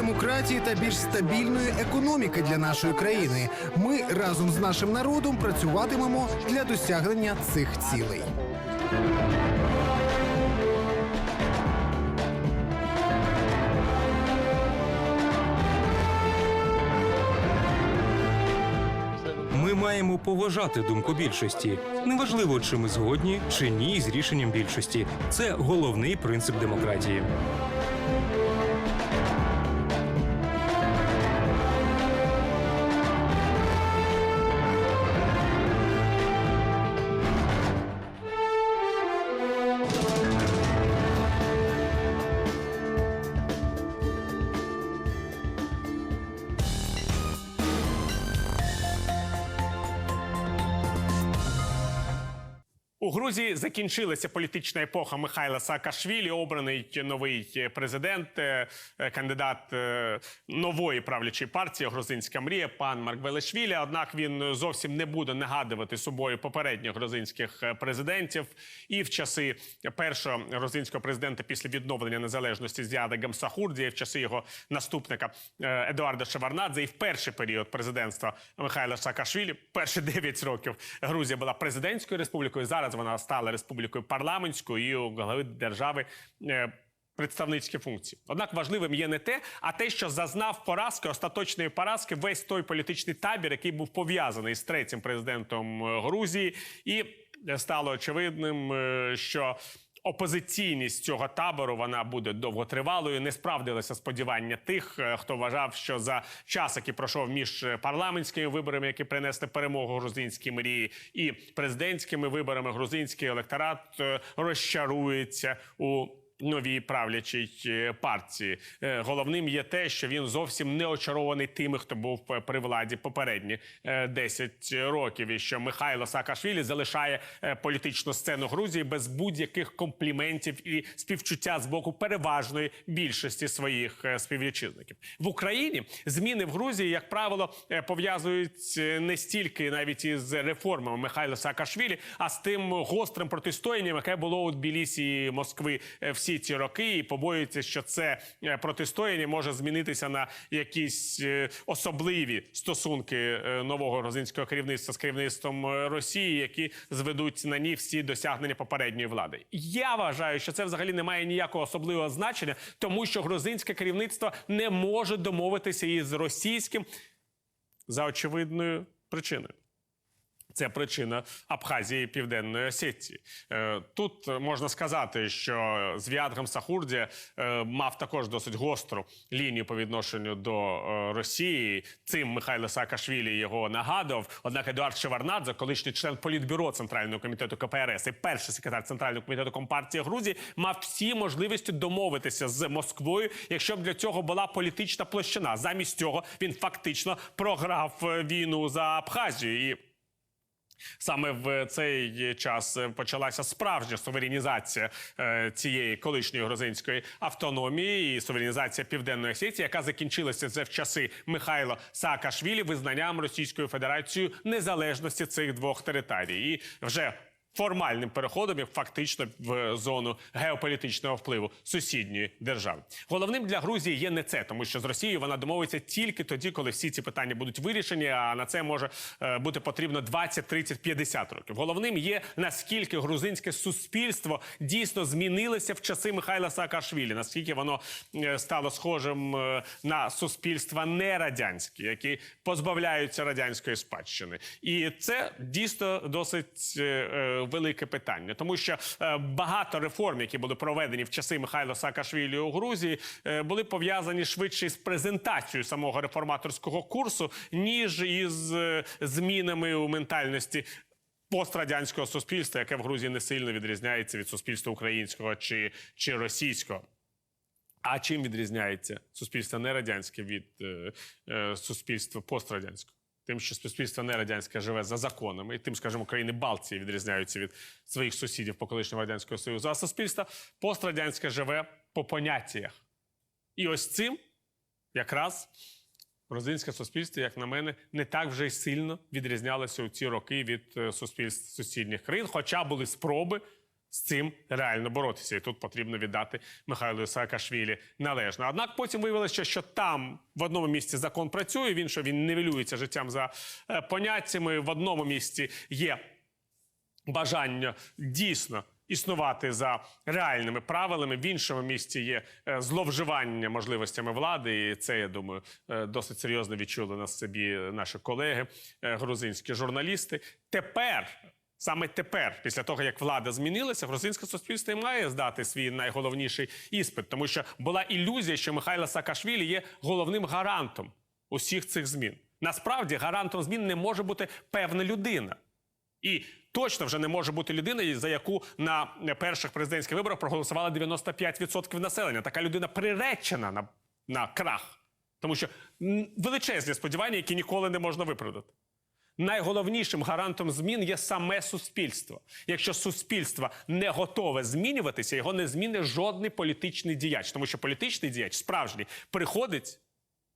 демократії та більш стабільної економіки для нашої країни. Ми разом з нашим народом працюватимемо для досягнення цих цілей. Ми маємо поважати думку більшості. Неважливо, чи ми згодні чи ні з рішенням більшості. Це головний принцип демократії. У Грузії закінчилася політична епоха Михайла Саакашвілі, обраний новий президент, е, е, кандидат е, нової правлячої партії Грузинська мрія, пан Марквелешвілі. Однак він зовсім не буде нагадувати собою попередніх грузинських е, президентів. І в часи першого грузинського президента після відновлення незалежності Зіада Гамсахурдія, і в часи його наступника е, Едуарда Шеварнадзе, і в перший період президентства Михайла Саакашвілі, перші 9 років Грузія була президентською республікою. Зараз вона стала республікою парламентською і у голови держави. е, Представницькі функції. Однак важливим є не те, а те, що зазнав поразки, остаточної поразки, весь той політичний табір, який був пов'язаний з третім президентом е, Грузії, і стало очевидним, е, що опозиційність цього табору вона буде довготривалою. Не справдилося сподівання тих, е, хто вважав, що за час, який пройшов між парламентськими виборами, які принесли перемогу грузинській мрії, і президентськими виборами, грузинський електорат е, розчарується у новій правлячій е, партії. Е, Головним є те, що він зовсім не очарований тими, хто був е, при владі попередні е, 10 років, і що Михайло Саакашвілі залишає політичну сцену Грузії без будь-яких компліментів і співчуття з боку переважної більшості своїх співвітчизників в Україні. Зміни в Грузії, як правило, пов'язують не стільки навіть із реформами Михайла Саакашвілі, а з тим гострим протистоянням, яке було у Тбілісі Москви е, всі ці роки, і побоюються, що це е, протистояння може змінитися на якісь е, особливі стосунки е, нового грузинського керівництва з керівництвом Росії, які зведуть на ні всі досягнення попередньої влади. Я вважаю, що це взагалі не має ніякого особливого значення, тому що грузинське керівництво не може домовитися із російським за очевидною причиною. Це причина Абхазії Південної Осетії. Е, Тут можна сказати, що Звіад Гамсахурдія е, мав також досить гостру лінію по відношенню до е, Росії. Цим Михайло Саакашвілі його нагадував. Однак Едуард Шеварнадзе, колишній член політбюро Центрального комітету КПРС і перший секретар Центрального комітету Компартії Грузії, мав всі можливості домовитися з Москвою, якщо б для цього була політична площина. Замість цього він фактично програв війну за Абхазію. І Саме в цей час почалася справжня суверенізація е, цієї колишньої грузинської автономії і суверенізація Південної Осетії, яка закінчилася вже в часи Михайло Саакашвілі визнанням Російською Федерацією незалежності цих двох територій. І вже формальним переходом, як фактично в зону геополітичного впливу сусідньої держави. Головним для Грузії є не це, тому що з Росією вона домовиться тільки тоді, коли всі ці питання будуть вирішені. А на це може е, бути потрібно 20, 30, 50 років. Головним є наскільки грузинське суспільство дійсно змінилося в часи Михайла Саакашвілі, наскільки воно е, стало схожим е, на суспільства нерадянські, які позбавляються радянської спадщини, і це дійсно досить велике питання, тому що е, багато реформ, які були проведені в часи Михайла Саакашвілі у Грузії, е, були пов'язані швидше з презентацією самого реформаторського курсу, ніж із е, змінами у ментальності. Пострадянського суспільства, яке в Грузії не сильно відрізняється від суспільства українського чи, чи російського. А чим відрізняється суспільство нерадянське від е, е, суспільства пострадянського? Тим, що суспільство нерадянське живе за законами, і тим, скажімо, країни Балтії відрізняються від своїх сусідів по колишнього радянського союзу. А суспільство пострадянське живе по поняттях. І ось цим якраз грузинське суспільство, як на мене, не так вже й сильно відрізнялося у ці роки від е, суспільств сусідніх країн, хоча були спроби з цим реально боротися. І тут потрібно віддати Михайлу Саакашвілі належно. Однак потім виявилося, що там в одному місці закон працює, в іншому він нивелюється життям за е, поняттями. В одному місці є бажання дійсно існувати за реальними правилами. В іншому місці є е, зловживання можливостями влади, і це я думаю е, досить серйозно відчули на собі наші колеги, грузинські журналісти. Тепер. Саме тепер, після того як влада змінилася, грузинське суспільство має здати свій найголовніший іспит, тому що була ілюзія, що Михайло Саакашвілі є головним гарантом усіх цих змін. Насправді гарантом змін не може бути певна людина. І точно вже не може бути людина, за яку на перших президентських виборах проголосувало 95% населення. Така людина приречена на, на крах, тому що величезні сподівання, які ніколи не можна виправдати. Найголовнішим гарантом змін є саме суспільство. Якщо суспільство не готове змінюватися, його не змінить жодний політичний діяч, тому що політичний діяч справжній приходить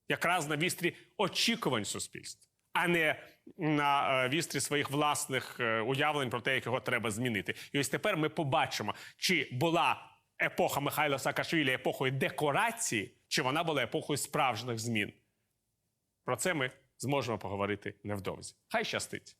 якраз на вістрі очікувань суспільства, а не на е, вістрі своїх власних е, уявлень про те, як його треба змінити. І ось тепер ми побачимо, чи була епоха Михайла Саакашвілі епохою декорації, чи вона була епохою справжніх змін. Про це ми зможемо поговорити невдовзі. Хай щастить.